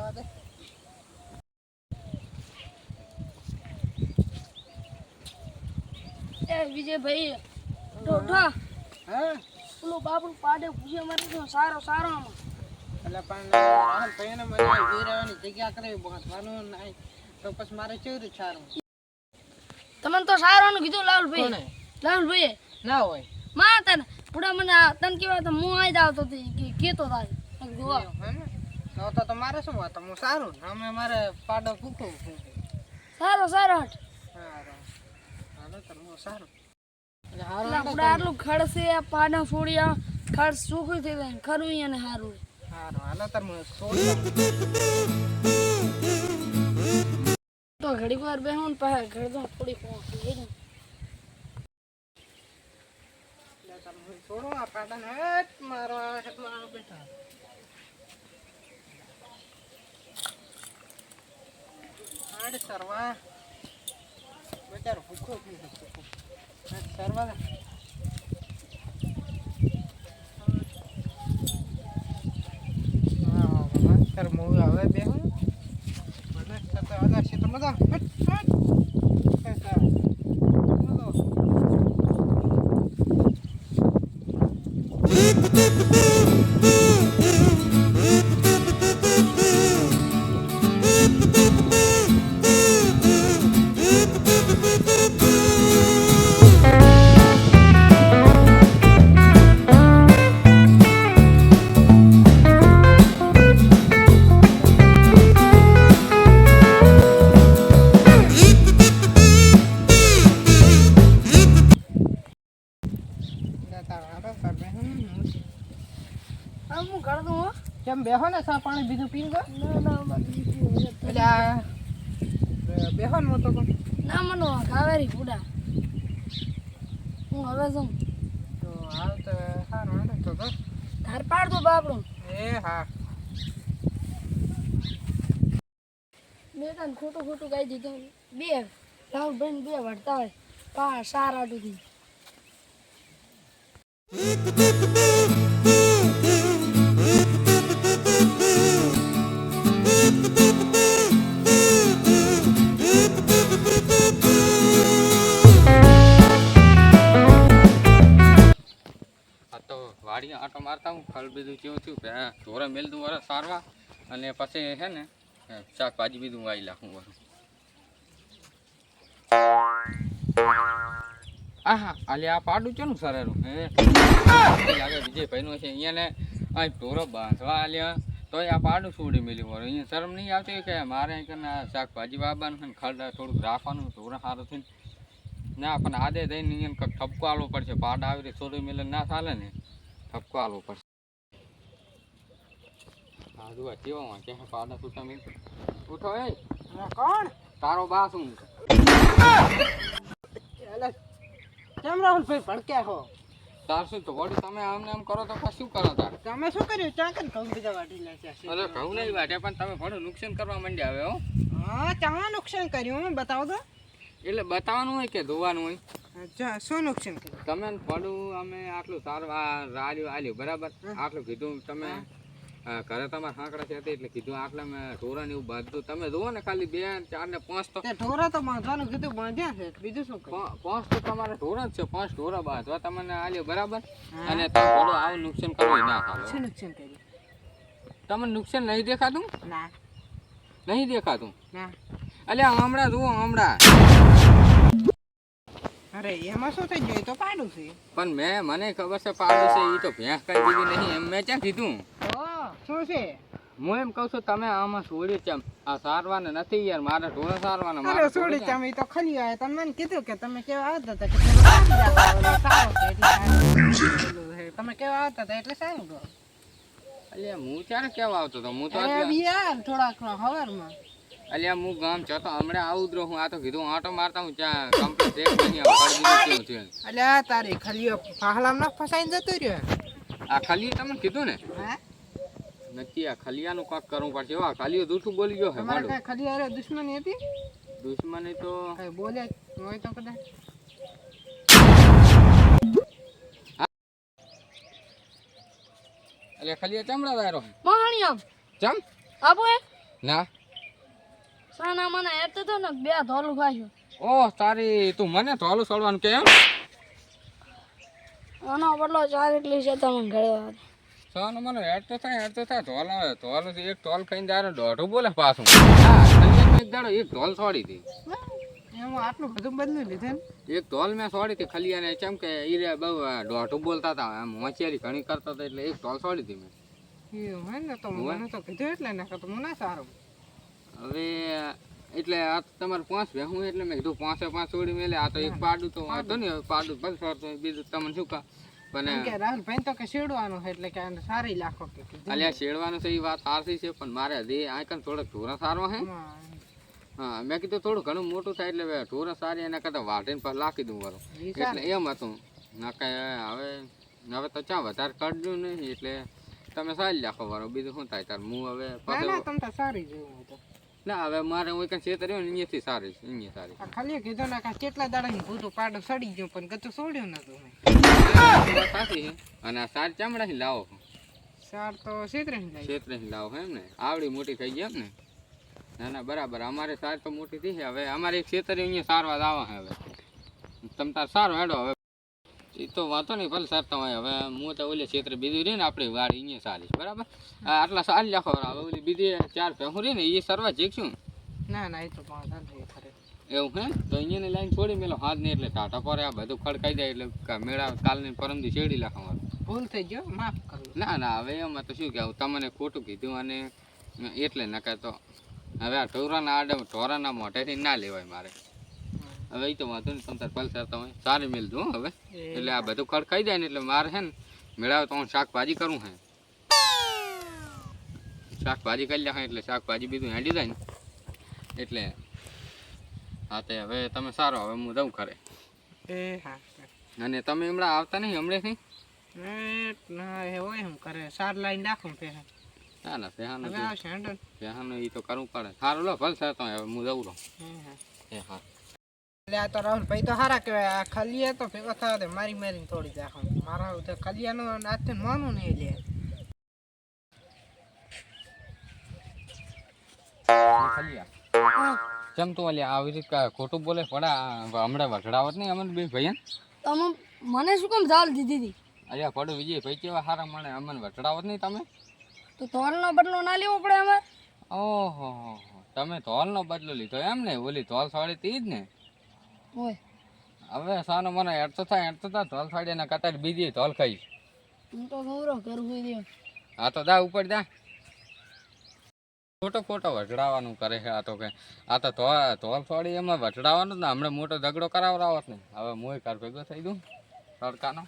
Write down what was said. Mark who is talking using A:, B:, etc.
A: જવા દે.
B: એ વિજયભાઈ ઢોઢા.
A: હા.
B: પેલો બાપુ પાડે પૂછે મારે તો સારો સારો આમાં.
A: એટલે પણ આમ ભાઈને મને ઊભી રહેવાની જગ્યા કરે બાંધવાનું નહીં. તો પછી મારે કેવી સારું?
B: તમને તો સારાનું કીધું લાલભાઈ લાલભાઈ
A: ના હોય.
B: માં તને પૂરા મને તને કેવા તો હું આઈ જાવ તો કે- કેતો
A: થાય. ને? તો તો તમારે શું વાત હું સારું ને? અમે મારે પાડો ફૂકવું
B: સારો સારો હટ.
A: સારું હાલો તમે સારું.
B: આપણે આટલું ખડશે આ પાડા છોડ્યા ખડ સુખી થઈ જાય ખરું અને સારું
A: સારું હાલો તો હું છોડી
B: તો ઘડીક વાર બેહું ને પછી તો થોડી પહોંચી.
A: છોડો આ પાડા ને મારો બેઠા. હાડ સરવા. બચારો ભૂખો સરવા મૂવી મને તો આધાર છે. તો મજા હટ. હટ કેમ બેહો ને સા પાણી બીજું
B: પીન બીજું
A: એટલે બેહો ને હું તો
B: ના મનો કાવેરી પૂડા. હું હવે જમ
A: તો હાલ તો સારું ને તો
B: ધાર પાડ દો બાપડું.
A: એ હા.
B: મેં તને ખોટું ખોટું ગાઈ દીધું. બે રાહુલભાઈ બે વળતા હોય. પા સારા સુધી
C: તો આટો મારતા હું, ખલ બીજું કેવું થયું કે ઢોરે મેલ દઉં વરસ સારવા અને પછી હે ને શાકભાજી બીજું વાવી લાખું વરું આહા, આલે આ પાડું ચેનું સરેરું? હે? લાગે વિજયભાઈનું છે અહીંયાને આ ઢોરો બાંધવા આલ્યા. તોય આ પાડું છોડી મેલ્યું વરું અહીંયા શરમ નહીં આવતી કે મારે કને શાકભાજી વાવવાનું છે ને થોડુંક રાખવાનું ઢોરો સારું થઈને. ના, પણ આદે દઈને અહીંયા કંઈક ઠપકો આવવો પડશે, પાડ આવી રીતે છોડી મેલે ના ચાલે ને. ઠપકો આલવો પડશે. સાધુ જુઓ કેવો વાં કે પાડા છૂટા મેલ ઉઠો એ.
A: કોણ?
C: તારો બા શું
A: એટલે કેમ રાહુલભાઈ ભડક્યા હો?
C: તાર શું તો વડી તમે આમને આમ કરો તો પછી શું કરો તાર?
A: તમે શું કર્યું? ચા કરીને ઘઉં બીજા વાટી નાખ્યા છે?
C: અરે ઘઉં નહીં વાટ્યા પણ તમે ઘણું નુકસાન કરવા માંડ્યા હવે હો.
A: હા ચા નુકસાન કર્યું બતાવો તો.
C: એટલે બતાવવાનું હોય કે ધોવાનું હોય?
A: શું નુકસાન કર્યું?
C: તમે પડું અમે આટલું સારું રાડ્યું આલ્યું બરાબર? આટલું કીધું તમે ઘરે તમારે સાંકડા છે એટલે કીધું આટલા મેં ઢોરા ને એવું બાંધતું તમે જુઓ ને ખાલી બે ચાર ને પાંચ તો
A: ઢોરા તો બાંધવાનું કીધું બાંધ્યા છે. બીજું શું
C: પાંચ તો તમારે ઢોરા જ છે પાંચ ઢોરા બાંધવા તમને આલ્યો બરાબર? અને થોડું આવું નુકસાન કરવું ના
A: શું નુકસાન કર્યું?
C: તમને નુકસાન નહીં દેખાતું?
A: ના.
C: નહીં દેખાતું?
A: ના.
C: અલ્યા હમણાં જુઓ હમણાં
A: અરે એમાં શું થઈ ગયું? તો પાડું છે.
C: પણ મેં મને ખબર છે પાડું છે એ તો ભેંસ કરી દીધી નહીં એમ મેં ક્યાં કીધું?
A: શું છે?
C: હું એમ કહું છું તમે આમાં છોડ્યું ચમ આ સારવાને નથી યાર મારે ઢોરા સારવાના મારે
A: છોડી ચમ તો ખલી આવ્યા તમે મને કીધું કે તમે કેવા આવતા હતા કે તમે કેવા આવતા હતા એટલે સારું.
C: અલ્યા હું ક્યારે કેવા આવતો હતો? હું તો
A: યાર થોડાક હવારમાં.
C: અલ્યા હું ગામ છો તો હમણાં આવું જ રહું. આ તો કીધું આટો મારતા હું ત્યાં કમ્પ્લીટ એક નહીં આમ પડી દીધું કેવું થયું?
A: એટલે આ તારી ખલીઓ પહાલામાં ના ફસાઈને જતો રહ્યો
C: આ ખલી તમને કીધું ને?
A: હા?
C: નથી આ ખલિયાનું કાક કરવું પડશે. હો, આ દુઠું જૂઠું બોલી ગયો હે માડું
A: કઈ ખલી હારે દુશ્મની હતી?
C: દુશ્મની તો
A: કઈ બોલે હોય તો કદાચ.
C: અલ્યા ખાલી આ ચમડા વાયરો
B: પાણી આમ
C: ચમ?
B: આપો એ?
C: ના.
B: સાના મને એ તો ને બે ધોલું ખાશું.
C: ઓહ તારી તું મને ધોલું સળવાનું કેમ
B: આનો બદલો ચાર એટલી છે તમને ઘરે
C: સોનો મને હેડ તો થાય હેડ તો થાય ધોલ આવે. ધોલ એક ધોલ ખાઈને દાયરો દોઢું બોલે પાછું. એક દાડો એક ધોલ છોડી હતી
A: એમાં આટલું બધું બદલું લીધું
C: એક ઢોલ મેં છોડી હતી ખાલી અને ચમ કે રે બહુ દોઢું બોલતા હતા એમ હોંશિયારી ઘણી કરતા હતા એટલે એક ઢોલ છોડી હતી મેં.
A: હોય ને તો મને તો કીધું એટલે ને તો મને સારું.
C: હવે એટલે આ તમારે પાંચ ભેહું એટલે મેં કીધું પાંચે પાંચ છોડી મેલે. આ તો એક પાડું તો વાંધો નહીં હવે પાડું ભલે સરતો બીજું તમને શું કા પણ
A: કે રાહુલ તો કે શેડવાનું છે એટલે કે આને સારી લાખો કે
C: અલ્યા શેડવાનું છે એ વાત સારી છે પણ મારે હજી આ કન થોડોક ઢોરા સારવા હે
A: હા,
C: હા મેં કીધું થોડું ઘણું મોટું થાય એટલે ઢોરા સારી એના કરતાં વાટીને પર લાખી દઉં વાળું એટલે એમ હતું. ના કે હવે હવે તો ચા વધારે કરજો નહીં એટલે તમે સારી લાખો વાળો બીજું શું થાય? તાર હું હવે
A: તમ તો સારી તો
C: ના હવે મારે હું કઈ ખેતર રહ્યો ને અહીંયાથી સારી છે અહીંયા સારી
A: આ ખાલી કીધો ને કા કેટલા દાડા ની ભૂતું પાડું સડી ગયો પણ ગતું છોડ્યો
C: ના તો સાચી અને આ સારી ચામડાથી લાવો.
A: સાર તો લઈ
C: ક્ષેત્રથી લાવો એમ ને. આવડી મોટી થઈ ગઈ એમ ને. ના ના બરાબર. અમારે સાર તો મોટી થઈ છે. હવે અમારે એક ક્ષેત્ર અહીંયા સારવા જ આવે હવે. તમ તાર સારું હેડો હવે. એ તો વાંધો નહીં ભલે સાહેબ તમે હવે હું તો ઓલી ક્ષેત્ર બીજું રહી ને આપણી વાડી અહીંયા સારી બરાબર? આટલા સારી લખો હવે ઓલી બીજી ચાર ભેહું રહી ને એ સરવા જીખશું
A: ના ના એ તો
C: એવું હે? તો અહીંયાની લાઈન છોડી મેલો હાથ નહીં એટલે ટાટા પર આ બધું ખડકાઈ જાય એટલે મેળા કાલની પરમથી શેરડી લાખ અમારું
A: ભૂલ થઈ ગયો માફ કરો.
C: ના ના હવે એમાં તો શું કહેવું તમને ખોટું કીધું અને એટલે નકા તો હવે આ ઢોરાના આડે ઢોરાના મોઢેથી ના લેવાય મારે. હવે એ તો વાંધો નહીં તમે પલસર તમે સારી મિલ દઉં હવે. એટલે આ બધું ખડકાઈ જાય ને એટલે મારે હે ને મેળાવે તો હું શાકભાજી કરું હે. શાકભાજી કરી લે એટલે શાકભાજી બીજું હેડી જાય ને. એટલે હા તે હવે તમે સારો હવે હું જઉં ખરે
A: એ હા
C: અને તમે હમણાં આવતા નહીં
A: હમણે નહીં હોય એમ કરે સાર લાઈન રાખું પે
C: ના ના એ તો કરવું પડે. સારું લો ભલે સર તમે હવે હું જઉં રહું.
A: હા.
C: હા.
A: આ તો રાહુલ ભાઈ તો સારા કહેવાય. આ ખલિયા તો ભેગો થવા દે મારી મારીને થોડી રાખો મારા તો ખલિયાનું આજથી માનું નહીં લે.
C: ચમ તું અલ્યા આવી રીતે કા- ખોટું બોલે? પડા હમણાં વઢડાવત નહીં અમને બે ભાઈ
B: તમે મને શું કેમ ઝાલ દીધી હતી
C: અલ્યા પડો વિજય ભાઈ કેવા સારા મળે અમને વઢડાવત નહીં તમે?
B: તો ધોલનો બદલો ના લેવો પડે અમાર.
C: ઓહો તમે ધોલનો બદલો લીધો એમ ને? ઓલી ધોલ સાડી તી જ ને? હવે સાનો મને હેડતો થાય હેડતો થાય. ધોલ ફાડી એના કતાર બીજી ધોલ ખાઈ
B: હું તો ગૌરવ કરું હોય દે
C: આ તો દા ઉપર દા ખોટો ખોટો વઢડાવાનું કરે છે આ તો કે આ તો ધોલ ફાડી એમાં વઢડાવાનું ને. હમણાં મોટો ઝઘડો કરાવડાવત ને. હવે મોય કાર ભેગો થઈ દઉં તડકાનો.